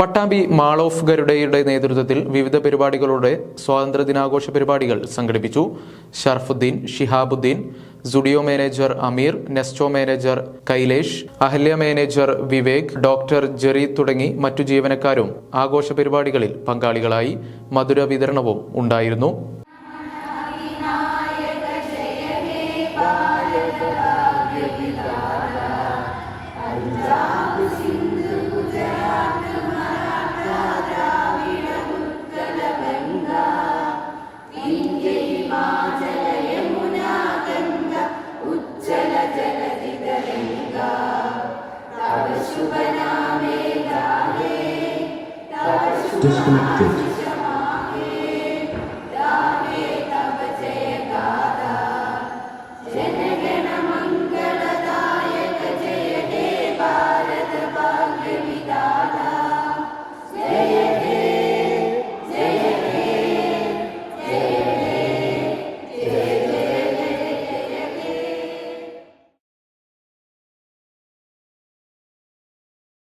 Pattambi mall of ഗരുഡയുടെ നേതൃത്വത്തിൽ വിവിധ പരിപാടികളുടെ സ്വാതന്ത്ര്യ ദിനാഘോഷ പരിപാടികൾ സംഘടിപ്പിച്ചു. Sharafuddin Shihabuddin Zudio manager Ameer Nesto manager Kailesh Ahalya manager Vivek doctor Jerry തുടങ്ങി മറ്റു ജീവനക്കാരും ആഘോഷ പരിപാടികളിൽ പങ്കാളികളായി മധുര വിതരണവും ഉണ്ടായിരുന്നു. Disconnected.